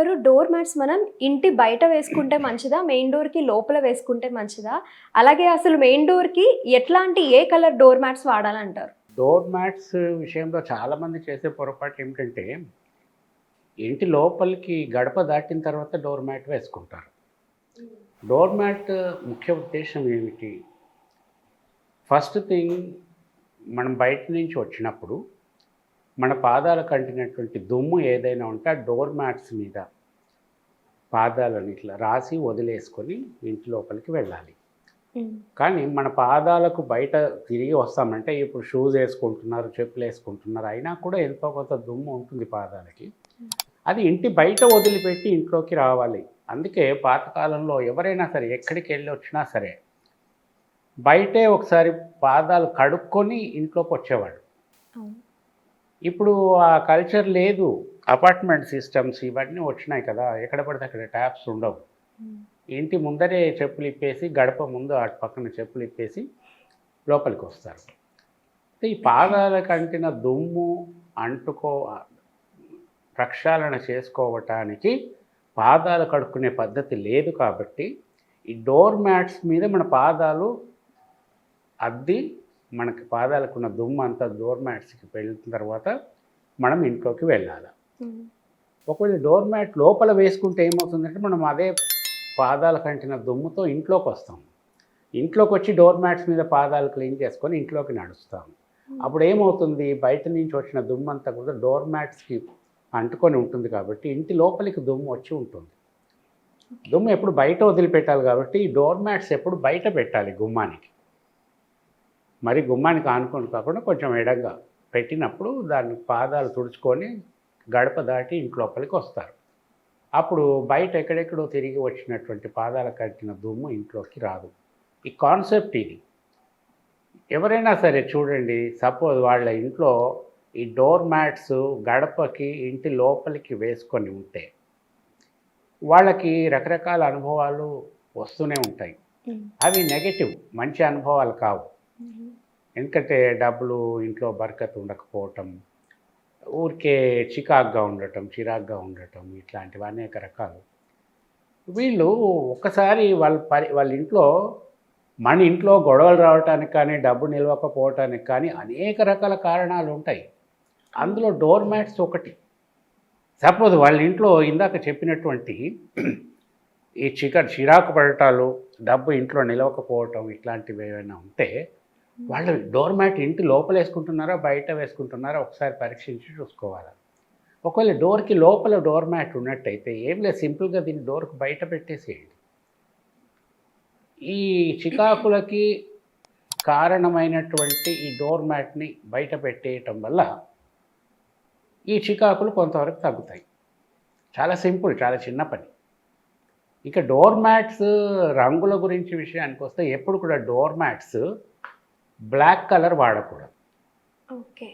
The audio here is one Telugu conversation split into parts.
గారు డోర్ మ్యాట్స్ మనం ఇంటి బయట వేసుకుంటే మంచిదా మెయిన్ డోర్కి లోపల వేసుకుంటే మంచిదా? అలాగే అసలు మెయిన్ డోర్కి ఎట్లాంటి ఏ కలర్ డోర్ మ్యాట్స్ వాడాలంటారు? డోర్ మ్యాట్స్ విషయంలో చాలామంది చేసే పొరపాటు ఏమిటంటే ఇంటి లోపలికి గడప దాటిన తర్వాత డోర్ మ్యాట్ వేసుకుంటారు. డోర్ మ్యాట్ ముఖ్య ఉద్దేశం ఏమిటి? ఫస్ట్ థింగ్ మనం బయట నుంచి వచ్చినప్పుడు మన పాదాలకు అంటినటువంటి దుమ్ము ఏదైనా ఉంటే ఆ డోర్ మ్యాట్స్ మీద పాదాలను ఇట్లా రాసి వదిలేసుకొని ఇంటి లోపలికి వెళ్ళాలి. కానీ మన పాదాలకు బయట తిరిగి వస్తామంటే ఇప్పుడు షూస్ వేసుకుంటున్నారు చెప్పులు వేసుకుంటున్నారు అయినా కూడా ఎంతో కొంత దుమ్ము ఉంటుంది పాదాలకి. అది ఇంటి బయట వదిలిపెట్టి ఇంట్లోకి రావాలి. అందుకే పాతకాలంలో ఎవరైనా సరే ఎక్కడికి వెళ్ళి వచ్చినా సరే బయటే ఒకసారి పాదాలు కడుక్కొని ఇంట్లోకి వచ్చేవాడు ఇప్పుడు ఆ కల్చర్ లేదు. అపార్ట్మెంట్ సిస్టమ్స్ ఇవన్నీ వచ్చినాయి కదా. ఎక్కడ పడితే అక్కడ ట్యాప్స్ ఉండవు. ఇంటి ముందరే చెప్పులు ఇప్పేసి గడప ముందు అటు పక్కన చెప్పులు ఇప్పేసి లోపలికి వస్తారు. ఈ పాదాలకు అంటిన దుమ్ము అంటుకో ప్రక్షాళన చేసుకోవటానికి పాదాలు కడుక్కునే పద్ధతి లేదు కాబట్టి ఈ డోర్ మ్యాట్స్ మీద మన పాదాలు అద్ది మనకి పాదాలకున్న దుమ్ము అంతా డోర్ మ్యాట్స్కి వెళ్ళిన తర్వాత మనం ఇంట్లోకి వెళ్ళాలి. ఒకవేళ డోర్ మ్యాట్ లోపల వేసుకుంటే ఏమవుతుందంటే మనం అదే పాదాల కంటిన దుమ్ముతో ఇంట్లోకి వస్తాం. ఇంట్లోకి వచ్చి డోర్ మ్యాట్స్ మీద పాదాలు క్లీన్ చేసుకొని ఇంట్లోకి నడుస్తాం. అప్పుడు ఏమవుతుంది? బయట నుంచి వచ్చిన దుమ్ము అంతా కూడా డోర్ మ్యాట్స్కి అంటుకొని ఉంటుంది కాబట్టి ఇంటి లోపలికి దుమ్ము వచ్చి ఉంటుంది. దుమ్ము ఎప్పుడు బయట వదిలిపెట్టాలి కాబట్టి ఈ డోర్ మ్యాట్స్ ఎప్పుడు బయట పెట్టాలి గుమ్మానికి. మరి గుమ్మానికి ఆనుకొని కాకుండా కొంచెం ఎడంగా పెట్టినప్పుడు దాన్ని పాదాలు తుడుచుకొని గడప దాటి ఇంటి లోపలికి వస్తారు. అప్పుడు బయట ఎక్కడెక్కడో తిరిగి వచ్చినటువంటి పాదాల కట్టిన దుమ్ము ఇంట్లోకి రాదు. ఈ కాన్సెప్ట్ ఇది. ఎవరైనా సరే చూడండి సపోజ్ వాళ్ళ ఇంట్లో ఈ డోర్ మ్యాట్స్ గడపకి ఇంటి లోపలికి వేసుకొని ఉంటే వాళ్ళకి రకరకాల అనుభవాలు వస్తూనే ఉంటాయి. అవి నెగటివ్ మంచి అనుభవాలు కావు. ఎందుకంటే డబ్బులు ఇంట్లో బరకత్ ఉండకపోవటం ఊరికే చికాగ్గా ఉండటం చిరాగ్గా ఉండటం ఇట్లాంటివి అనేక రకాలు. వీళ్ళు ఒక్కసారి వాళ్ళ పరి వాళ్ళ ఇంట్లో మన ఇంట్లో గొడవలు రావటానికి కానీ డబ్బు నిలవకపోవటానికి కానీ అనేక రకాల కారణాలు ఉంటాయి. అందులో డోర్ మ్యాట్స్ ఒకటి. సపోజ్ వాళ్ళ ఇంట్లో ఇందాక చెప్పినటువంటి ఈ చికెన్ చిరాకు పడటాలు డబ్బు ఇంట్లో నిలవకపోవటం ఇట్లాంటివి ఏమైనా ఉంటే వాళ్ళు డోర్ మ్యాట్ ఇంటి లోపల వేసుకుంటున్నారా బయట వేసుకుంటున్నారా ఒకసారి పరీక్షించి చూసుకోవాలి? ఒకవేళ డోర్కి లోపల డోర్ మ్యాట్ ఉన్నట్టయితే ఏం లేదు సింపుల్గా దీన్ని డోర్కి బయట పెట్టేసేయండి. ఈ చికాకులకి కారణమైనటువంటి ఈ డోర్ మ్యాట్ని బయట పెట్టేయటం వల్ల ఈ చికాకులు కొంతవరకు తగ్గుతాయి. చాలా సింపుల్ చాలా చిన్న పని. ఇక డోర్ మ్యాట్స్ రంగుల గురించి విషయానికి వస్తే ఎప్పుడు కూడా డోర్ మ్యాట్స్ బ్లాక్ కలర్ వాడకూడదు. ఓకే.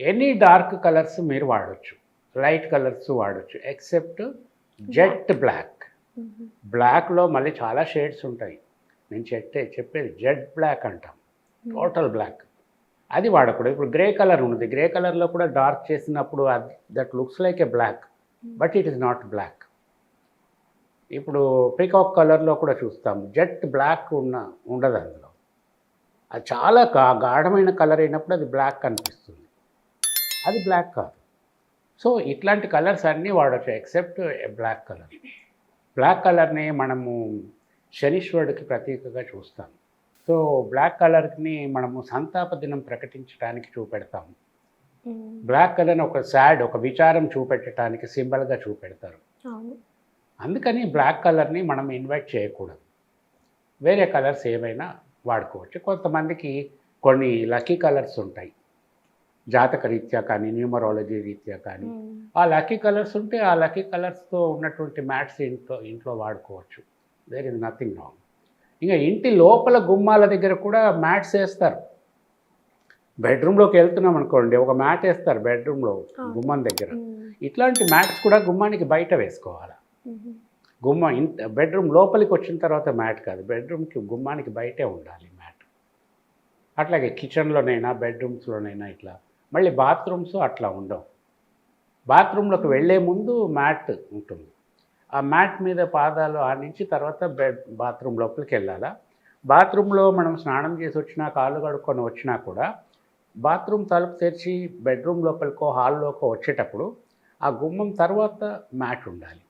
ఎనీ డార్క్ కలర్స్ మీరు వాడచ్చు. లైట్ కలర్స్ వాడచ్చు ఎక్సెప్ట్ జెట్ బ్లాక్. బ్లాక్లో మళ్ళీ చాలా షేడ్స్ ఉంటాయి. నేను చెప్పే చెప్పేది జెట్ బ్లాక్ అంటాం. Total black. అది వాడకూడదు. ఇప్పుడు గ్రే కలర్ ఉంది గ్రే కలర్లో కూడా డార్క్ చేసినప్పుడు that looks like a black. But it is not black. ఇప్పుడు పీకాక్ కలర్లో కూడా చూస్తాం జెట్ బ్లాక్ ఉన్న ఉండదు అందులో. అది చాలా గాఢమైన కలర్ అయినప్పుడు అది బ్లాక్ కనిపిస్తుంది. అది బ్లాక్ కాదు. సో ఇట్లాంటి కలర్స్ అన్నీ వాడచ్చు ఎక్సెప్ట్ బ్లాక్ కలర్ బ్లాక్ కలర్ని మనము శనీశ్వరుడికి ప్రతీకగా చూస్తాం. సో బ్లాక్ కలర్ని మనము సంతాప దినం ప్రకటించడానికి చూపెడతాం. బ్లాక్ కలర్ని ఒక సాడ్ ఒక విచారం చూపెట్టడానికి సింబల్గా చూపెడతారు. అందుకని బ్లాక్ కలర్ని మనం ఇన్వైట్ చేయకూడదు. వేరే కలర్స్ ఏమైనా వాడుకోవచ్చు. కొంతమందికి కొన్ని లక్కీ కలర్స్ ఉంటాయి. జాతక రీత్యా కానీ న్యూమరాలజీ రీత్యా కానీ ఆ లక్కీ కలర్స్ ఉంటే ఆ లక్కీ కలర్స్తో ఉన్నటువంటి మ్యాట్స్ ఇంట్లో ఇంట్లో వాడుకోవచ్చు. దేర్ ఇస్ నథింగ్ రాంగ్ ఇంకా ఇంటి లోపల గుమ్మాల దగ్గర కూడా మ్యాట్స్ వేస్తారు. బెడ్రూమ్లోకి వెళ్తున్నాం అనుకోండి ఒక మ్యాట్ వేస్తారు బెడ్రూమ్లో గుమ్మం దగ్గర. ఇట్లాంటి మ్యాట్స్ కూడా గుమ్మానికి బయట వేసుకోవాలి? గుమ్మ ఇంత బెడ్రూమ్ లోపలికి వచ్చిన తర్వాత మ్యాట్ కాదు. బెడ్రూమ్కి గుమ్మానికి బయటే ఉండాలి మ్యాట్. అట్లాగే కిచెన్లోనైనా బెడ్రూమ్స్లోనైనా ఇట్లా. మళ్ళీ బాత్రూమ్స్ అట్లా ఉండవు. బాత్రూంలోకి వెళ్ళే ముందు మ్యాట్ ఉంటుంది. ఆ మ్యాట్ మీద పాదాలు ఆడించి తర్వాత బెడ్ బాత్రూమ్ లోపలికి వెళ్ళాలా? బాత్రూంలో మనం స్నానం చేసి వచ్చినా కాళ్ళు కడుక్కొని వచ్చినా కూడా బాత్రూమ్ తలుపు తెరిచి బెడ్రూమ్ లోపలికో హాల్లోకో వచ్చేటప్పుడు ఆ గుమ్మం తర్వాత మ్యాట్ ఉండాలి.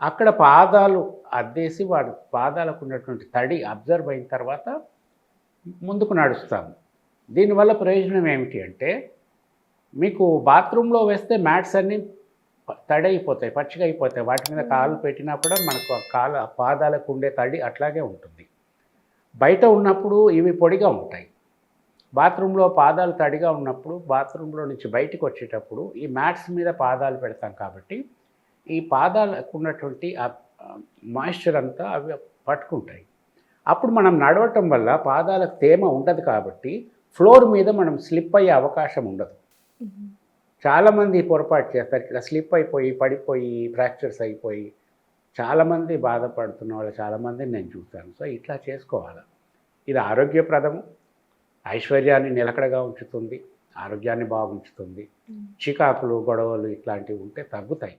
అక్కడ పాదాలు అద్దేసి వాడు పాదాలకు ఉన్నటువంటి తడి అబ్జర్వ్ అయిన తర్వాత ముందుకు నడుస్తాము. దీనివల్ల ప్రయోజనం ఏమిటి అంటే మీకు బాత్రూంలో వేస్తే మ్యాట్స్ అన్నీ తడి అయిపోతాయి పచ్చిగా అయిపోతాయి వాటి మీద కాలు పెట్టినా కూడా మనకు కాలు పాదాలకు ఉండే తడి అట్లాగే ఉంటుంది. బయట ఉన్నప్పుడు ఇవి పొడిగా ఉంటాయి. బాత్రూంలో పాదాలు తడిగా ఉన్నప్పుడు బాత్రూంలో నుంచి బయటికి వచ్చేటప్పుడు ఈ మ్యాట్స్ మీద పాదాలు పెడతాం కాబట్టి ఈ పాదాలకు ఉన్నటువంటి ఆ మాయిశ్చర్ అంతా అవి పట్టుకుంటాయి. అప్పుడు మనం నడవటం వల్ల పాదాలకు తేమ ఉండదు కాబట్టి ఫ్లోర్ మీద మనం స్లిప్ అయ్యే అవకాశం ఉండదు. చాలామంది పొరపాటు చేస్తారు. ఇట్లా స్లిప్ అయిపోయి పడిపోయి ఫ్రాక్చర్స్ అయిపోయి చాలామంది బాధపడుతున్న వాళ్ళు చాలామందిని నేను చూశాను. సో ఇట్లా చేసుకోవాలి. ఇది ఆరోగ్యప్రదము. ఐశ్వర్యాన్ని నిలకడగా ఉంచుతుంది. ఆరోగ్యాన్ని బాగుంచుతుంది. చికాకులు గొడవలు ఇట్లాంటివి ఉంటే తగ్గుతాయి.